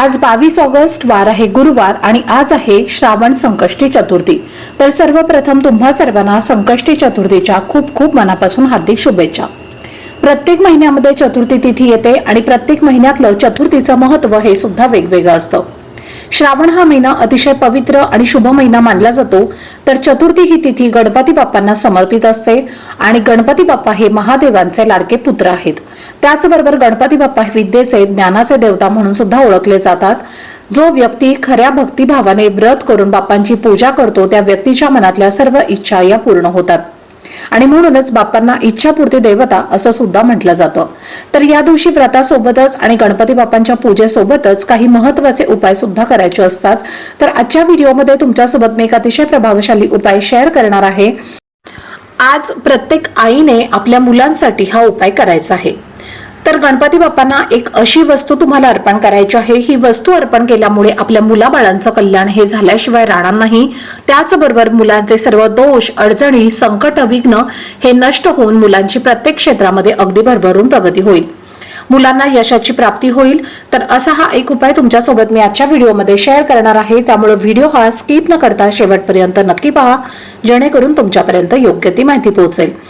आज बावीस ऑगस्ट वार आहे गुरुवार आणि आज आहे श्रावण संकष्टी चतुर्थी. तर सर्वप्रथम तुम्हा सर्वांना संकष्टी चतुर्थीच्या खूप खूप मनापासून हार्दिक शुभेच्छा. प्रत्येक महिन्यामध्ये चतुर्थी तिथी येते आणि प्रत्येक महिन्यातलं चतुर्थीचं महत्त्व हे सुद्धा वेगवेगळं असतं. श्रावण हा महिना अतिशय पवित्र आणि शुभ महिना मानला जातो. तर चतुर्थी ही तिथी गणपती बाप्पांना समर्पित असते आणि गणपती बाप्पा हे महादेवांचे लाडके पुत्र आहेत. त्याचबरोबर गणपती बाप्पा हे विद्येचे ज्ञानाचे देवता म्हणून सुद्धा ओळखले जातात. जो व्यक्ती खऱ्या भक्तिभावाने व्रत करून बाप्पांची पूजा करतो त्या व्यक्तीच्या मनातल्या सर्व इच्छा या पूर्ण होतात. आणि म्हणूनच बाप्पांना इच्छापूर्ती देवता असं सुद्धा म्हटलं जातं. तर या दिवशी व्रतासोबतच आणि गणपती बाप्पांच्या पूजेसोबतच काही महत्त्वाचे उपाय सुद्धा करायचे असतात. तर आजच्या व्हिडिओमध्ये तुमच्यासोबत मी एक अतिशय प्रभावशाली उपाय शेअर करणार आहे. आज प्रत्येक आईने आपल्या मुलांसाठी हा उपाय करायचा आहे. तर गणपती बाप्पांना एक अशी वस्तू तुम्हाला अर्पण करायची आहे. ही वस्तू अर्पण केल्यामुळे आपल्या मुलाबाळांचं कल्याण हे झाल्याशिवाय राहणार नाही. त्याचबरोबर मुलांचे सर्व दोष अडचणी संकट विघ्न हे नष्ट होऊन मुलांची प्रत्येक क्षेत्रामध्ये अगदी भरभरून प्रगती होईल. मुलांना यशाची प्राप्ती होईल. तर असा हा एक उपाय तुमच्यासोबत मी आजच्या व्हिडिओमध्ये शेअर करणार आहे. त्यामुळे व्हिडिओ हा स्किप न करता शेवटपर्यंत नक्की पहा. जेणेकरून तुमच्यापर्यंत योग्य ती माहिती पोहोचेल.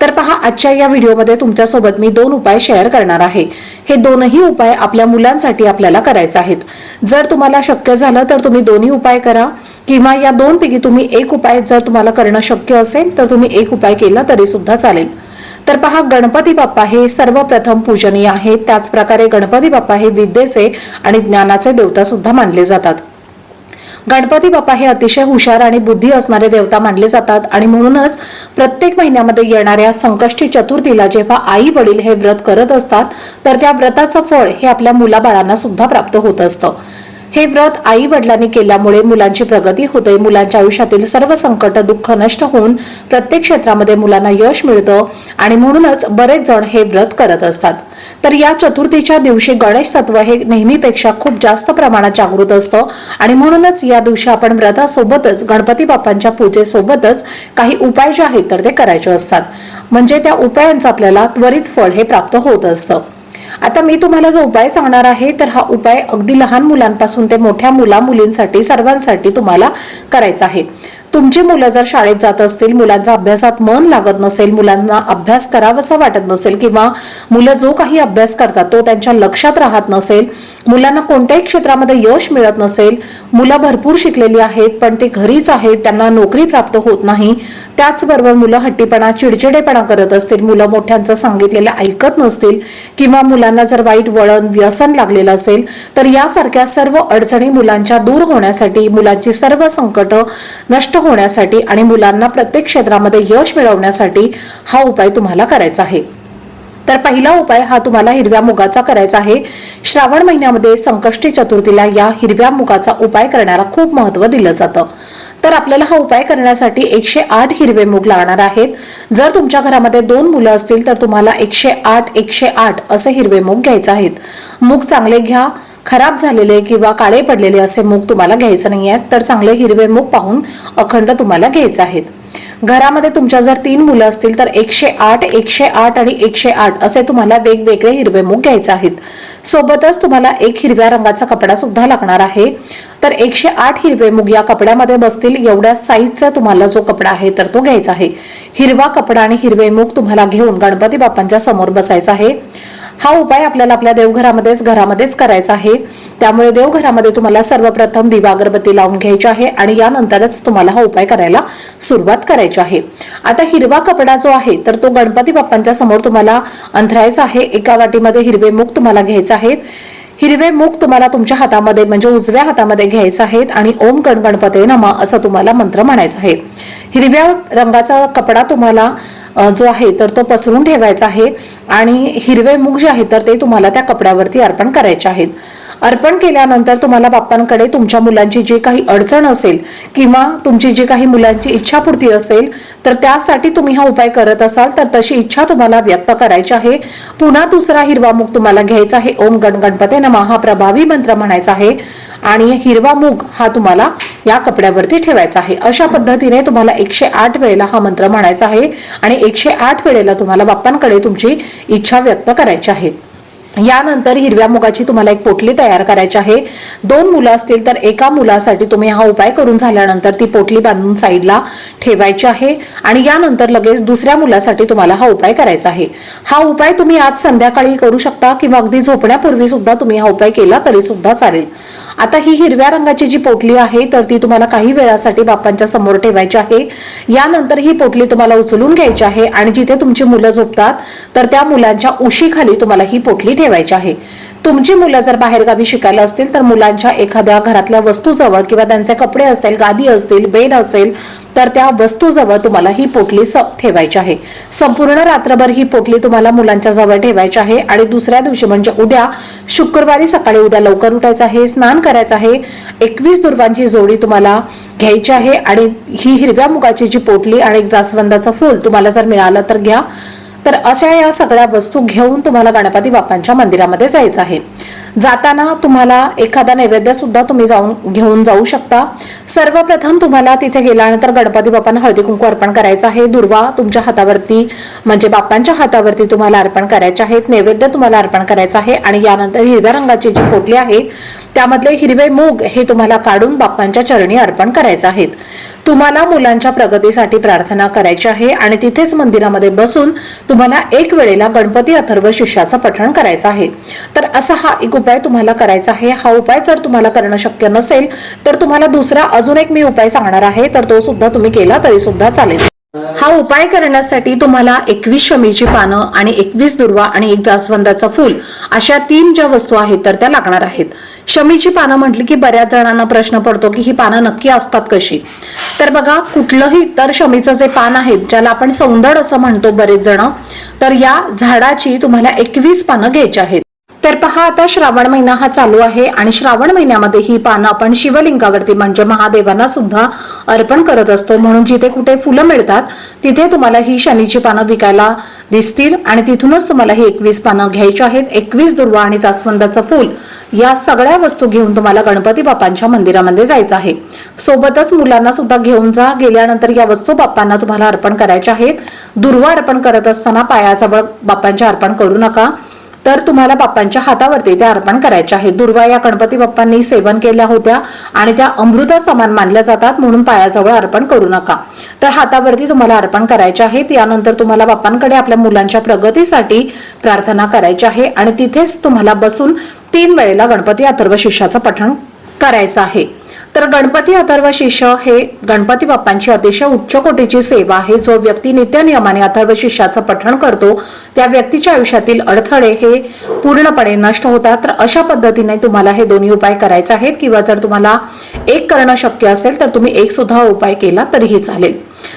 तर पहा आजच्या या व्हिडिओमध्ये तुमच्यासोबत मी दोन उपाय शेअर करणार आहे. हे दोनही उपाय आपल्या मुलांसाठी आपल्याला करायचे आहेत. जर तुम्हाला शक्य झालं तर तुम्ही दोन्ही उपाय करा. किंवा या दोनपैकी तुम्ही एक उपाय जर तुम्हाला करणं शक्य असेल तर तुम्ही एक उपाय केला तरी सुद्धा चालेल. तर पहा गणपती बाप्पा हे सर्वप्रथम पूजनीय आहेत त्याच प्रकारे गणपती बाप्पा हे विद्येचे आणि ज्ञानाचे देवता सुद्धा मानले जातात. गणपती बाप्पा हे अतिशय हुशार आणि बुद्धी असणारे देवता मानले जातात. आणि म्हणूनच प्रत्येक महिन्यामध्ये येणाऱ्या संकष्टी चतुर्थीला जेव्हा आई वडील हे व्रत करत असतात तर त्या व्रताचं फळ हे आपल्या मुलाबाळांना सुद्धा प्राप्त होत असतं. हे व्रत आई वडिलांनी केल्यामुळे मुलांची प्रगती होते. मुलांच्या आयुष्यातील सर्व संकट दुःख नष्ट होऊन प्रत्येक क्षेत्रामध्ये मुलांना यश मिळतं आणि म्हणूनच बरेच जण हे व्रत करत असतात. तर या चतुर्थीच्या दिवशी गणेश सत्व हे नेहमीपेक्षा खूप जास्त प्रमाणात जागृत असतं आणि म्हणूनच या दिवशी आपण व्रतासोबतच गणपती बाप्पांच्या पूजेसोबतच काही उपाय जे आहेत तर ते करायचे असतात. म्हणजे त्या उपायांचं आपल्याला त्वरित फळ हे प्राप्त होत असतं. आता मी तुम्हाला जो उपाय सांगणार आहे तर हा उपाय अगदी लहान मुलांपासून ते मोठ्या मुला मुलींसाठी सर्वांसाठी तुम्हाला करायचा आहे. तुमची मुलं जर शाळेत जात असतील मुलांचा अभ्यासात मन लागत नसेल मुलांना अभ्यास करावासा वाटत नसेल किंवा मुलं जो काही अभ्यास करतात तो त्यांच्या लक्षात राहत नसेल मुलांना कोणत्याही क्षेत्रामध्ये यश मिळत नसेल मुलं भरपूर शिकलेली आहेत पण ते घरीच आहेत त्यांना नोकरी प्राप्त होत नाही त्याचबरोबर मुलं हट्टीपणा चिडचिडेपणा करत असतील मुलं मोठ्यांचं सांगितलेलं ऐकत नसतील किंवा मुलांना जर वाईट वळण व्यसन लागलेलं असेल तर यासारख्या सर्व अडचणी मुलांच्या दूर होण्यासाठी मुलांची सर्व संकट नष्ट होण्यासाठी आणि मुलांना प्रत्येक क्षेत्रामध्ये यश मिळवण्यासाठी हा उपाय तुम्हाला करायचा आहे. तर पहिला उपाय हा तुम्हाला हिरव्या मुगाचा करायचा आहे. श्रावण महिन्यामध्ये संकष्टी चतुर्थीला या हिरव्या मुगाचा उपाय करण्याला खूप महत्त्व दिलं जातं. तर आपल्याला हा उपाय करण्यासाठी एकशे आठ हिरवे मूग लागणार आहेत. जर तुमच्या घरामध्ये दोन मुलं असतील तर तुम्हाला एकशे आठ एकशे आठ असे हिरवे मूग घ्यायचे आहेत. मूग चांगले घ्या. खराब झालेले किंवा काळे पडलेले असे मूग तुम्हाला घ्यायचे नाही आहेत तर चांगले हिरवे मूग पाहून अखंड तुम्हाला घ्यायचे आहेत. घरामध्ये तुमच्या जर तीन मुलं असतील तर एकशे आठ एकशे आठ आणि एकशे आठ असे तुम्हाला वेगवेगळे हिरवे मूग घ्यायचे आहेत. सोबतच तुम्हाला एक हिरव्या रंगाचा कपडा सुद्धा लागणार आहे. तर एकशे आठ हिरवे मूग या कपड्यामध्ये बसतील एवढ्या साईजचा तुम्हाला जो कपडा आहे तर तो घ्यायचा आहे. हिरवा कपडा आणि हिरवे मूग तुम्हाला घेऊन गणपती बाप्पांच्या समोर बसायचा आहे. हा उपाय आपल्याला आपल्या देवघरामध्येच घरामध्येच करायचा आहे. त्यामुळे देवघरामध्ये तुम्हाला सर्वप्रथम दिवा अगरबत्ती लावून घ्यायची आहे आणि यानंतरच तुम्हाला हा उपाय करायला सुरुवात करायची आहे. आता हिरवा कपडा जो आहे तर तो गणपती बाप्पांच्या समोर तुम्हाला अंथरायचा आहे. एका वाटीमध्ये हिरवे मूग तुम्हाला घ्यायचे आहेत. हिरवे मूग तुम्हाला तुमच्या हातामध्ये म्हणजे उजव्या हातामध्ये घ्यायचं आहेत आणि ओम गण गणपते नमा असं तुम्हाला मंत्र म्हणायचं आहे. हिरव्या रंगाचा कपडा तुम्हाला जो आहे तर तो पसरून ठेवायचा आहे. आणि हिरवे मूग जे आहेत तर ते तुम्हाला त्या कपड्यावरती अर्पण करायचे आहेत. अर्पण केल्यानंतर तुम्हाला बाप्पांकडे तुमच्या मुलांची जी काही अडचण असेल किंवा तुमची जी काही मुलांची इच्छापूर्ती असेल तर त्यासाठी तुम्ही हा उपाय करत असाल. तर तशी इच्छा तुम्हाला व्यक्त करायची आहे. पुन्हा दुसरा हिरवा मूग तुम्हाला घ्यायचा आहे. ओम गण गणपते नमा. हा प्रभावी मंत्र म्हणायचा आहे. आणि हिरवा मूग हा तुम्हाला या कपड्यावरती ठेवायचा आहे. अशा पद्धतीने तुम्हाला एकशे आठ वेळेला हा मंत्र म्हणायचा आहे. आणि एकशे आठ वेळेला तुम्हाला बाप्पांकडे तुमची इच्छा व्यक्त करायची आहे. यानंतर हिरव्या मुगाची तुम्हाला एक पोटली तयार करायची आहे. दोन मुलं असतील तर एका मुलासाठी तुम्ही हा उपाय करून झाल्यानंतर ती पोटली बांधून साईडला ठेवायची आहे. आणि यानंतर लगेच दुसऱ्या मुलासाठी तुम्हाला हा उपाय करायचा आहे. हा उपाय तुम्ही आज संध्याकाळी करू शकता किंवा अगदी झोपण्यापूर्वी सुद्धा तुम्ही हा उपाय केला तरी सुद्धा चालेल. आता ही हिरव्या रंगाची जी पोटली आहे तर ती तुम्हाला काही वेळासाठी बाप्पांच्या समोर ठेवायची आहे. यानंतर ही पोटली तुम्हाला उचलून घ्यायची आहे आणि जिथे तुमची मुलं झोपतात तर त्या मुलांच्या उशीखाली तुम्हाला ही पोटली ठेवायची आहे. तुमची मुलं जर बाहेरगावी शिकायला असतील तर मुलांच्या एखाद्या घरातल्या वस्तूजवळ किंवा त्यांचे कपडे असतील गादी असतील बेड असेल तर त्या वस्तूजवळ तुम्हाला ही पोटली स- ठेवायची आहे. संपूर्ण रात्रभर ही पोटली तुम्हाला मुलांच्या जवळ ठेवायची आहे आणि दुसऱ्या दिवशी म्हणजे उद्या शुक्रवारी सकाळी उद्या लवकर उठायचं आहे स्नान करायचं आहे एकवीस दुर्वांची जोडी तुम्हाला घ्यायची आहे आणि ही हिरव्या मुगाची जी पोटली आणि एक जास्वंदाचं फूल तुम्हाला जर मिळालं तर घ्या. तर अशा या सगळ्या वस्तू घेऊन तुम्हाला गणपती बाप्पांच्या मंदिरामध्ये जायचं आहे. जाताना तुम्हाला एखादा नैवेद्य सुद्धा तुम्ही जाऊन घेऊन जाऊ शकता. सर्वप्रथम तुम्हाला तिथे गेल्यानंतर गणपती बाप्पांना हळदी कुंकू अर्पण करायचं आहे. दुर्वा तुमच्या हातावरती म्हणजे बाप्पांच्या हातावरती तुम्हाला अर्पण करायचे आहेत. नैवेद्य तुम्हाला अर्पण करायचं आहे आणि यानंतर हिरव्या रंगाची जी पोटली आहे त्यामधले हिरवे मूग हे तुम्हाला काढून बाप्पांच्या चरणी अर्पण करायचे आहेत. तुम्हाला मुलांच्या प्रगतीसाठी प्रार्थना करायची आहे आणि तिथेच मंदिरामध्ये बसून तुम्हाला एक वेळेला गणपती अथर्व शिष्याचं पठण करायचं आहे. तर असा हा एक उपाय तुम्हाला करायचा आहे. हा उपाय जर तुम्हाला करणं शक्य नसेल तर तुम्हाला दुसरा अजून एक मी उपाय सांगणार आहे तर तो सुद्धा तुम्ही केला तरी सुद्धा चालेल. हा उपाय करण्यासाठी तुम्हाला एकवीस शमीची पानं आणि एकवीस दुर्वा आणि एक जास्वंदाचं फूल अशा तीन ज्या वस्तू आहेत तर त्या लागणार आहेत. शमीची पानं म्हटली की बऱ्याच जणांना प्रश्न पडतो की ही पानं नक्की असतात कशी? तर बघा कुठलंही तर शमीचं जे पान आहेत ज्याला आपण सौंदड असं म्हणतो बरेच जण तर या झाडाची तुम्हाला एकवीस पानं घ्यायची आहेत. तर पहा आता श्रावण महिना हा चालू आहे आणि श्रावण महिन्यामध्ये ही पानं आपण शिवलिंगावरती म्हणजे महादेवांना सुद्धा अर्पण करत असतो. म्हणून जिथे कुठे फुलं मिळतात तिथे तुम्हाला ही शनीची पानं विकायला दिसतील आणि तिथूनच तुम्हाला ही एकवीस पानं घ्यायची आहेत. एकवीस दुर्वा आणि जास्वंदाचं फूल या सगळ्या वस्तू घेऊन तुम्हाला गणपती बाप्पांच्या मंदिरामध्ये जायचं आहे. सोबतच मुलांना सुद्धा घेऊन जा. गेल्यानंतर या वस्तू बाप्पांना तुम्हाला अर्पण करायच्या आहेत. दुर्वा अर्पण करत असताना पायाजवळ बाप्पांच्या अर्पण करू नका. तर तुम्हाला बाप्पांच्या हातावरती त्या अर्पण करायच्या आहेत दुर्वा या गणपती बाप्पांनी सेवन केल्या होत्या आणि त्या अमृता समान मानल्या जातात म्हणून पायाजवळ अर्पण करू नका. तर हातावरती तुम्हाला अर्पण करायचे आहेत. यानंतर तुम्हाला बाप्पांकडे आपल्या मुलांच्या प्रगतीसाठी प्रार्थना करायची आहे आणि तिथेच तुम्हाला बसून तीन वेळेला गणपती अथर्व शिष्याचं पठण करायचं आहे. तर गणपती अथर्व शिष्य हे गणपती बाप्पांची अतिशय उच्च कोटीची सेवा आहे. जो व्यक्ती नित्यनियमाने अथर्व शिष्याचं पठण करतो त्या व्यक्तीच्या आयुष्यातील अडथळे हे पूर्णपणे नष्ट होतात. तर अशा पद्धतीने तुम्हाला हे दोन्ही उपाय करायचे आहेत किंवा जर तुम्हाला एक करणं शक्य असेल तर तुम्ही एक सुद्धा उपाय केला तरीही चालेल.